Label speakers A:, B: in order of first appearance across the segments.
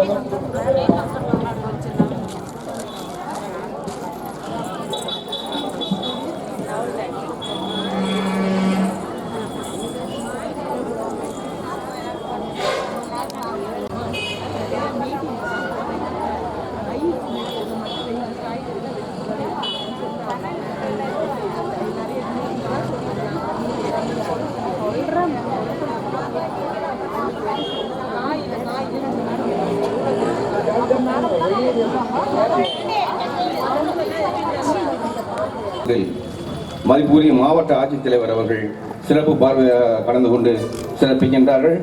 A: Gracias. இதில் மதிப்பூரிய மாவட்ட ஆட்சித்தலைவர் அவர்கள் சிறப்பு பார்வையாக கலந்து கொண்டு சிறப்பிக்கின்றார்கள்.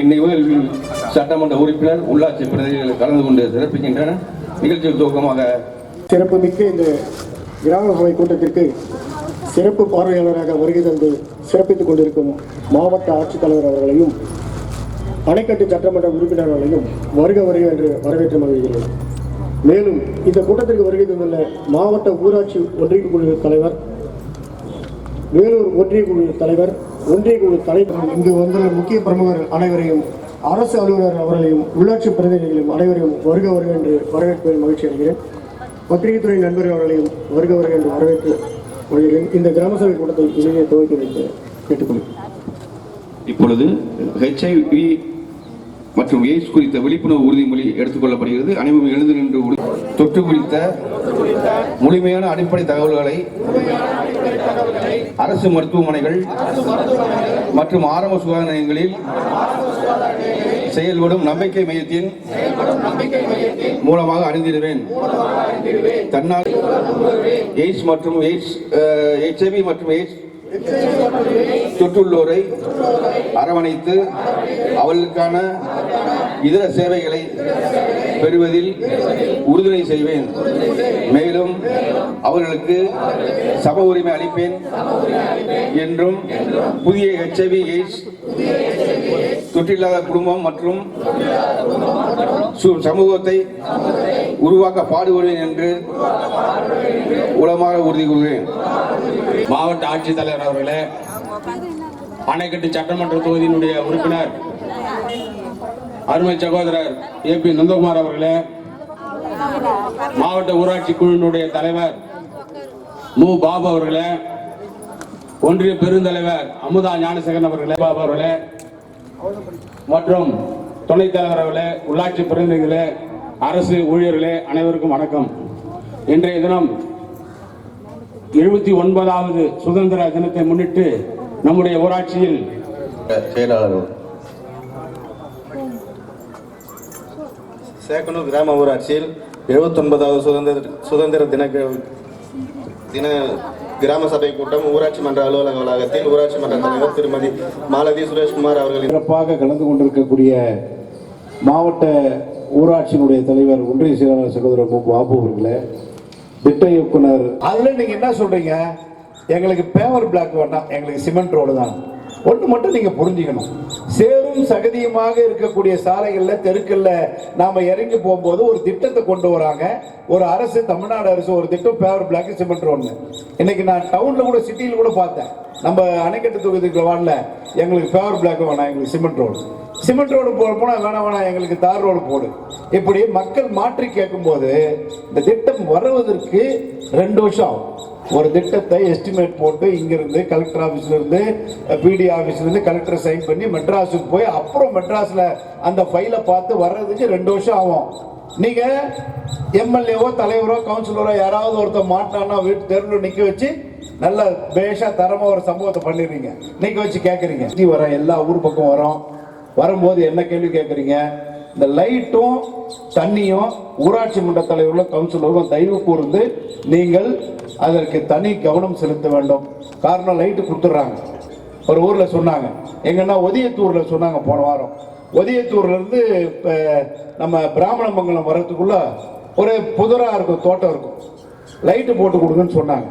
A: இந்நிகழ்வில் சட்டமன்ற உறுப்பினர் உள்ளாட்சி பிரதிநிதிகள் கலந்து கொண்டு சிறப்பிக்கின்றனர். நிகழ்ச்சி துவக்கமாக
B: சிறப்புமிக்க இந்த கிராம சபை கூட்டத்திற்கு சிறப்பு பார்வையாளராக வருகை தந்து சிறப்பித்துக் கொண்டிருக்கும் மாவட்ட ஆட்சித்தலைவர் அவர்களையும் அணைக்கட்டு சட்டமன்ற உறுப்பினர்களையும் வருக வருக என்று வரவேற்று மகிழ்கிறேன். மேலும் இந்த கூட்டத்திற்கு வருகை தந்துள்ள மாவட்ட ஊராட்சி ஒன்றிய குழு தலைவர் வேலூர் ஒன்றிய குழு தலைவர் ஒன்றிய குழு தலைவர். இங்கு வந்துள்ள முக்கிய பிரமுகர் அனைவரையும் அரசு அலுவலர் அவர்களையும் உள்ளாட்சி பிரதிநிதிகளையும் அனைவரையும் வருக வருக என்று வரவேற்பதில் மகிழ்ச்சி அடைகிறேன். பத்திரிகைத்துறை நண்பர்கள் அவர்களையும் வருக வருக என்று வரவேற்று வருகிறேன் இந்த கிராம சபை கூட்டத்தை இனிமே துவக்கி வைத்து கேட்டுக்கொள்கிறேன்.
A: இப்பொழுது ஹெச்ஐவி மற்றும் எய்ட்ஸ் குறித்த விழிப்புணர்வு உறுதிமொழி எடுத்துக்கொள்ளப்படுகிறது. அனைவரும் எழுந்து நின்று தொற்று குறித்த முழுமையான அடிப்படை தகவல்களை அரசு மருத்துவமனைகள் மற்றும் ஆரம்ப சுகாதார நிலையங்களில் செயல்படும் நம்பிக்கை மையத்தின் மூலமாக அறிந்திடுவேன். தன்னால் எய்ட்ஸ் மற்றும் எய்ட்ஸ் எச்ஐவி மற்றும் எய்ட்ஸ் தொற்றுள்ளோரை அரவணைத்து அவர்களுக்கான இதர சேவைகளை பெறுவதில் உறுதுணை செய்வேன். மேலும் அவர்களுக்கு சம உரிமை அளிப்பேன் என்றும் புதிய ஹெச்ஐவி எய்ட்ஸ் தொற்றில்லாத குடும்பம் மற்றும் சு- சமூகத்தை உருவாக்க பாடுபடுவேன் என்று உளமாக உறுதி கூறுகிறேன்
C: மாவட்ட ஆட்சித்தலைவர் அவர்களே அணைக்கட்டு சட்டமன்ற தொகுதியினுடைய உறுப்பினர் அருமை சகோதரர் ஏ பி நந்தகுமார் அவர்களே மாவட்ட ஊராட்சி குழுவினுடைய தலைவர் மு. பாபு அவர்களே ஒன்றிய பெருந்தலைவர் அமுதா ஞானசேகரன் அவர்களே பாபு அவர்களே மற்றும் துணைத் தலைவர் அவர்களே உள்ளாட்சி பிரதிநிதிகளே அரசு ஊழியர்களே அனைவருக்கும் வணக்கம். இன்றைய தினம் எழுபத்தி ஒன்பதாவது சுதந்திர தினத்தை முன்னிட்டு நம்முடைய ஊராட்சியில்
A: செயலாளர்.
D: சேக்கனூர் கிராம ஊராட்சியில் எழுபத்தொன்பதாவது சுதந்திர சுதந்திர தின தின கிராம சபை கூட்டம் ஊராட்சி மன்ற அலுவலக வளாகத்தில் ஊராட்சி மன்ற தலைவர் திருமதி மாலதி சுரேஷ்குமார் அவர்களின்
E: சிறப்பாக கலந்து கொண்டிருக்கக்கூடிய மாவட்ட ஊராட்சியினுடைய தலைவர் ஒன்றிய செயலாளர் சகோதரர் மு. பாபு அவர்களே திட்ட இயக்குனர். அதில் நீங்கள் என்ன சொல்கிறீங்க எங்களுக்கு பேவர் பிளாக் வேண்டாம் எங்களுக்கு சிமெண்ட் ரோடு தான். ஒன்று மட்டும் நீங்கள் புரிஞ்சுக்கணும். சேரும் சகதியுமாக இருக்கக்கூடிய சாலைகளில் தெருக்களில் நாம் இறங்கி போகும்போது ஒரு திட்டத்தை கொண்டு வராங்க. ஒரு அரசு தமிழ்நாடு அரசு ஒரு திட்டம் பேவர் பிளாக் சிமெண்ட் ரோடு இன்னைக்கு நான் டவுனில் கூட சிட்டியில் கூட பார்த்தேன். நம்ம அணைக்கட்டு தொகுதிக்கு வாடல எங்களுக்கு பேவர் பிளாக் வேணாம் எங்களுக்கு சிமெண்ட் ரோடு சிமெண்ட் ரோடு போட போனால் வேணாம் வேணாம் எங்களுக்கு தார் ரோடு போடு. இப்படி மக்கள் மாற்றி கேட்கும்போது இந்த திட்டம் வருவதற்கு ரெண்டு வருஷம் ஆகும். ஒரு திட்டத்தை எஸ்டிமேட் போட்டு இங்கிருந்து கலெக்டர் ஆஃபீஸ்லேருந்து பிடி ஆஃபீஸ்லேருந்து கலெக்டர் சைன் பண்ணி மெட்ராஸுக்கு போய் அப்புறம் மெட்ராஸில் அந்த ஃபைலை பார்த்து வர்றதுக்கு ரெண்டு வருஷம் ஆகும். நீங்கள் எம்எல்ஏவோ தலைவரோ கவுன்சிலரோ யாராவது ஒருத்தர் மாட்டானா வீட்டு தெருவில் நிற்க வச்சு நல்ல பேஷாக தரமாக ஒரு சம்பவத்தை பண்ணிடுறீங்க. நிற்க வச்சு கேட்குறீங்க. சுத்தி வர எல்லா ஊர் பக்கம் வரோம். வரும்போது என்ன கேள்வி கேட்குறீங்க? இந்த லைட்டும் தண்ணியும் ஊராட்சி மன்ற தலைவர்களும் கவுன்சிலரும் தயவு கூர்ந்து நீங்கள் அதற்கு தனி கவனம் செலுத்த வேண்டும். காரணம் லைட்டு கொடுத்துட்றாங்க. ஒரு ஊரில் சொன்னாங்க. எங்கன்னா ஒதியத்தூரில் சொன்னாங்க போன வாரம். ஒதியத்தூர்லேருந்து இப்போ நம்ம பிராமணமங்கலம் வர்றதுக்குள்ள ஒரு புதராக இருக்கும் தோட்டம் இருக்கும். லைட்டு போட்டு கொடுங்கன்னு சொன்னாங்க.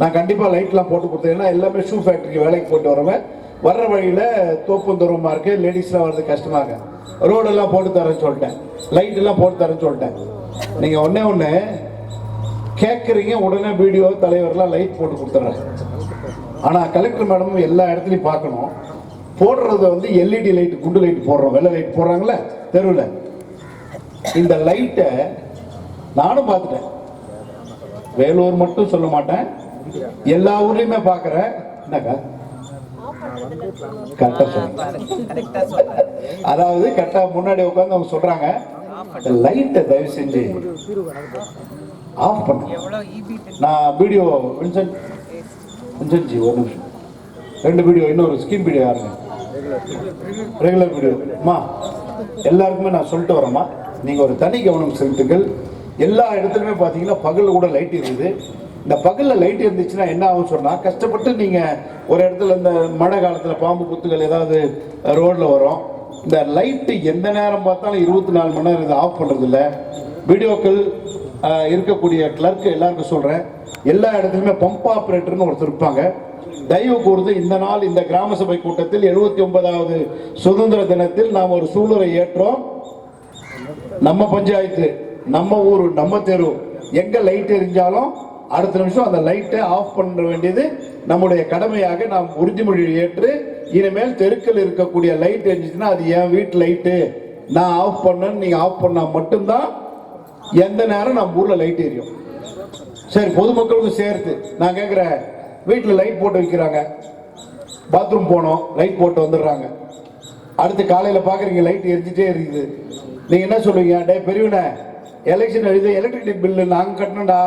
E: நான் கண்டிப்பாக லைட்லாம் போட்டு கொடுத்தேன். ஏன்னா எல்லாமே ஷூ ஃபேக்ட்ரிக்கு வேலைக்கு போட்டு வரவன் வர்ற வழியில் தோப்பும் இருக்குது இருக்கு. லேடிஸ்லாம் வர்றது கஷ்டமாக இருக்கு. ரோடெல்லாம் போட்டு தரேன்னு சொல்லிட்டேன். லைட் எல்லாம் போட்டு தரேன்னு சொல்லிட்டேன். நீங்க ஒண்ணே ஒன்று கேட்குறீங்க உடனே வீடியோ தலைவர்லாம் லைட் போட்டு கொடுத்துட்றேன். ஆனால் கலெக்டர் மேடம் எல்லா இடத்துலையும் பார்க்கணும். போடுறது வந்து எல்இடி லைட் குண்டு லைட் போடுறோம். வெள்ளை லைட் போடுறாங்களே தெருவில். இந்த லைட்டை நானும் பார்த்துட்டேன். வேலூர் மட்டும் சொல்ல மாட்டேன். எல்லா ஊர்லேயுமே பார்க்குறேன். என்னக்கா கரெக்டா சொன்னீங்க. அதாவது கரெக்டா முன்னாடி உட்காந்து அவங்க சொல்றாங்க. லைட்டை தயவு செஞ்சு ஆஃப் பண்ணு. நான் வீடியோ வின்சென்ட் வின்சென்ட் ஜி ஒரு நிமிஷம். ரெண்டு வீடியோ இன்னொரு ஸ்கீம் வீடியோ யாருங்க ரெகுலர் வீடியோ அம்மா எல்லாருக்குமே நான் சொல்லிட்டு வரேம்மா. நீங்கள் ஒரு தனி கவனம் செலுத்துங்கள். எல்லா இடத்துலையுமே பார்த்தீங்கன்னா பகலில் கூட லைட் இருக்குது. இந்த பகலில் லைட் இருந்துச்சுன்னா என்ன ஆகும் சொன்னால் கஷ்டப்பட்டு நீங்கள் ஒரு இடத்துல இந்த மழை காலத்தில் பாம்பு குத்துகள் ஏதாவது ரோடில் வரும். இந்த லைட்டு எந்த நேரம் பார்த்தாலும் இருபத்தி நாலு மணி நேரம் இதை ஆஃப் பண்ணுறதில்ல வீடியோக்கள் இருக்கக்கூடிய கிளர்க்கு எல்லாருக்கும் சொல்கிறேன் எல்லா இடத்துலையுமே பம்ப் ஆப்ரேட்டர்னு ஒருத்தர் இருப்பாங்க. தயவு கூர்ந்து இந்த நாள் இந்த கிராம சபை கூட்டத்தில் எழுபத்தி ஒன்பதாவது சுதந்திர தினத்தில் நாம் ஒரு சூழலை ஏற்றோம். நம்ம பஞ்சாயத்து நம்ம ஊர் நம்ம தெரு எங்கே லைட் எரிஞ்சாலும் அடுத்த நிமிஷம் அந்த லைட்டை ஆஃப் பண்ண வேண்டியது நம்முடைய கடமையாக நாம் உறுதிமொழி ஏற்று இனிமேல் தெருக்கள் இருக்கக்கூடிய லைட் இருந்துச்சுன்னா அது என் வீட்டு லைட்டு நான் ஆஃப் பண்ணேன்னு நீங்கள் ஆஃப் பண்ணால் மட்டும்தான் எந்த நேரம் நம்ம ஊரில் லைட் எரியும். சரி பொதுமக்களுக்கும் சேர்த்து நான் கேட்குறேன் வீட்டில் லைட் போட்டு வைக்கிறாங்க. பாத்ரூம் போனோம் லைட் போட்டு வந்துடுறாங்க. அடுத்து காலையில் பார்க்குறீங்க லைட் எரிஞ்சிட்டே இருக்குது. நீங்கள் என்ன சொல்லுவீங்க டே பெரியவனே எலெக்ஷன் எழுதி எலக்ட்ரிசிட்டி பில்லு நாங்கள் கட்டணும்டா.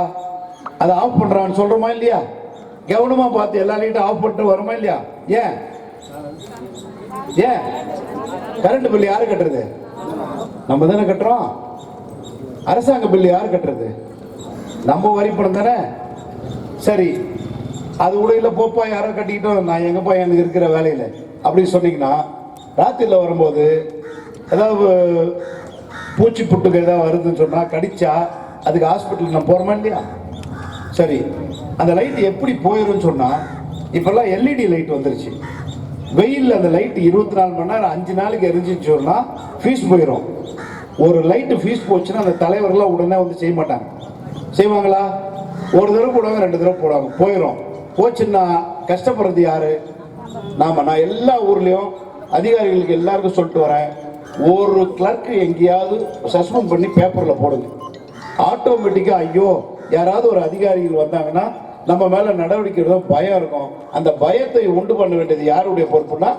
E: அதை ஆஃப் பண்ணுறான்னு சொல்கிறோமா இல்லையா? கவனமாக பார்த்து எல்லா லைட்டும் ஆஃப் பண்ணிட்டு வரோமா இல்லையா? ஏன்? ஏன்? கரண்ட் பில் யார் கட்டுறது? நம்ம தானே கட்டுறோம். அரசாங்க பில் யார் கட்டுறது? நம்ம வரி பணம் தானே? சரி. அது கூட இல்லை போப்பா யாரோ கட்டிக்கிட்டோம் நான் எங்கப்பா எனக்கு இருக்கிற வேலையில்? அப்படி சொன்னீங்கன்னா ராத்திரியில் வரும்போது ஏதாவது பூச்சி புட்டுக்கு ஏதாவது வருதுன்னு சொன்னால் கடிச்சா அதுக்கு ஹாஸ்பிட்டலுக்கு நான் போகிறோமா இல்லையா? சரி அந்த லைட் எப்படி போயிடும்னு சொன்னால் இப்போல்லாம் எல்இடி லைட் வந்துருச்சு. வெயிலில் அந்த லைட் இருபத்தி நாலு மணி நேரம் அஞ்சு நாளைக்கு எரிஞ்சின்னு சொன்னால் ஃபீஸ் போயிடும் ஒரு லைட்டு ஃபீஸ் போச்சுன்னா அந்த தலைவர்கள்லாம் உடனே வந்து செய்ய மாட்டாங்க. செய்வாங்களா? ஒரு தடவை போடுவாங்க ரெண்டு தடவை போடுவாங்க போயிடும் போச்சுன்னா கஷ்டப்படுறது யாரு? நாம. நான் எல்லா ஊர்லேயும் அதிகாரிகளுக்கு எல்லாருக்கும் சொல்லிட்டு வரேன். ஒரு கிளர்க்கு எங்கேயாவது சஸ்பெண்ட் பண்ணி பேப்பரில் போடுங்க. ஆட்டோமேட்டிக்காக ஐயோ யாராவது ஒரு அதிகாரிகள் வந்தாங்கன்னா நம்ம மேல நடவடிக்கை எடுத்த பயம் இருக்கும். அந்த பயத்தை உண்டு பண்ண வேண்டியது யாருடைய பொறுப்புனா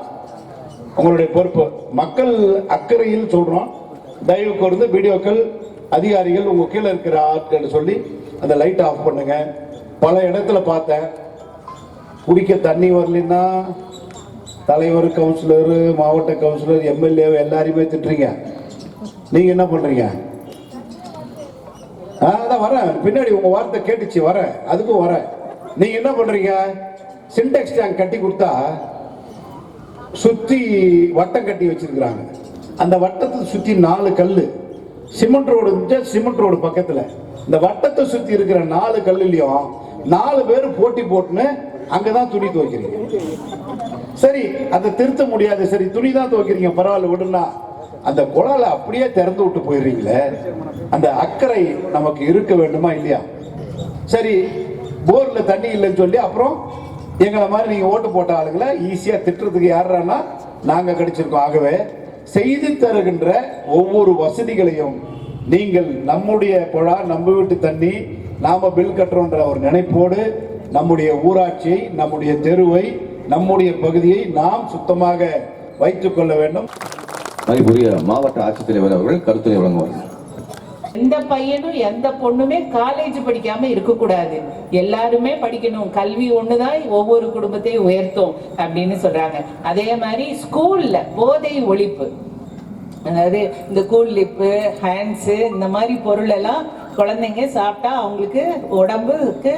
E: உங்களுடைய பொறுப்பு. மக்கள் அக்கறையில் சொல்றோம். தயவு கூர்ந்து வீடியோக்கள் அதிகாரிகள் உங்க கீழே இருக்கிற ஆட்கள் சொல்லி அந்த லைட் ஆஃப் பண்ணுங்க. பல இடத்துல பார்த்தேன். குடிக்க தண்ணி வரலைன்னா தலைவர் கவுன்சிலர் மாவட்ட கவுன்சிலர் எம்எல்ஏ எல்லாரையுமே திட்டுறீங்க. நீங்க என்ன பண்றீங்க? அதான் வரேன். பின்னாடி உங்க வார்த்தை கேட்டுச்சு வரேன். அதுக்கும் வரேன். நீங்க என்ன பண்றீங்க? சின்டெக்ஸ் டேங்க் கட்டி கொடுத்தா சுத்தி வட்டம் கட்டி வச்சிருக்கிறாங்க. அந்த வட்டத்தை சுத்தி நாலு கல் சிமெண்ட் ரோடு இருந்துச்சு சிமெண்ட் ரோடு பக்கத்துல. இந்த வட்டத்தை சுத்தி இருக்கிற நாலு கல்லுலயும் நாலு பேர் போட்டி போட்டுன்னு அங்கதான் துணி துவைக்கிறீங்க. சரி அதை திருத்த முடியாது. சரி துணி தான் துவைக்கிறீங்க. பரவாயில்ல விடுனா அந்த குழால அப்படியே திறந்து விட்டு போயிடுறீங்களே அந்த அக்கறை நமக்கு இருக்க வேண்டுமா இல்லையா? சரி போர்ல தண்ணி இல்லைன்னு சொல்லி அப்புறம் எங்களை மாதிரி நீங்க ஓட்டு போட்ட ஆளுங்களை ஈஸியா திட்டுறதுக்கு யாருன்னா நாங்க கிடைச்சிருக்கோம். ஆகவே செய்து தருகின்ற ஒவ்வொரு வசதிகளையும் நீங்கள் நம்முடைய குழா நம்ம வீட்டு தண்ணி நாம பில் கட்டுறோன்ற ஒரு நினைப்போடு நம்முடைய ஊராட்சியை நம்முடைய தெருவை நம்முடைய பகுதியை நாம் சுத்தமாக வைத்துக் கொள்ள வேண்டும்.
A: மதிப்புரிய மாவட்ட ஆட்சித்தலைவர் அவர்கள் கருத்துரை வழங்குவார்கள்.
F: எந்த பையனும் எந்த பொண்ணுமே காலேஜ் படிக்காம இருக்க கூடாது எல்லாருமே படிக்கணும். கல்வி ஒண்ணுதான் ஒவ்வொரு குடும்பத்தையும் உயர்த்தும் அப்படின்னு சொல்றாங்க. அதே மாதிரி ஸ்கூல்ல போதை ஒழிப்பு. அதாவது இந்த கூல் லிப்பு ஹேண்ட்ஸு இந்த மாதிரி பொருள் எல்லாம் குழந்தைங்க சாப்பிட்டா அவங்களுக்கு உடம்புக்கு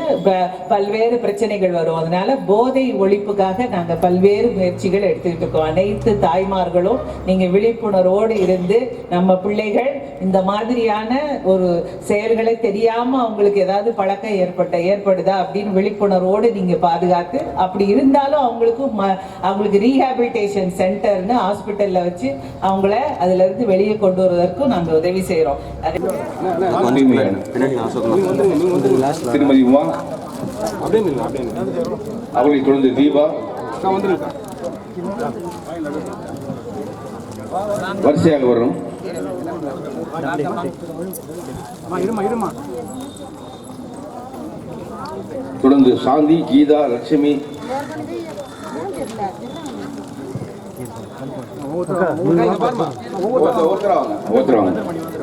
F: பல்வேறு பிரச்சனைகள் வரும். அதனால போதை ஒழிப்புக்காக நாங்க பல்வேறு முயற்சிகள் எடுத்துக்கிட்டு இருக்கோம். அனைத்து தாய்மார்களும் நீங்க விழிப்புணர்வோடு இருந்து நம்ம பிள்ளைகள் இந்த மாதிரியான ஒரு செயல்களை தெரியாம அவங்களுக்கு ஏதாவது பழக்கம் ஏற்பட்ட ஏற்படுதா அப்படின்னு விழிப்புணர்வோடு நீங்க பாதுகாத்து அப்படி இருந்தாலும் அவங்களுக்கு ம- அவங்களுக்கு ரீஹாபிலிட்டேஷன் சென்டர்னு ஹாஸ்பிட்டலில் வச்சு அவங்கள அதுல இருந்து வெளியே கொண்டு வருவதற்கும் நாங்க உதவி செய்யறோம் அது
A: திருமதி உமா. அவர்களை தொடர்ந்து தீபா. வரிசையாக வரும். தொடர்ந்து சாந்தி கீதா லட்சுமி. ஒருத்தர் வாங்க.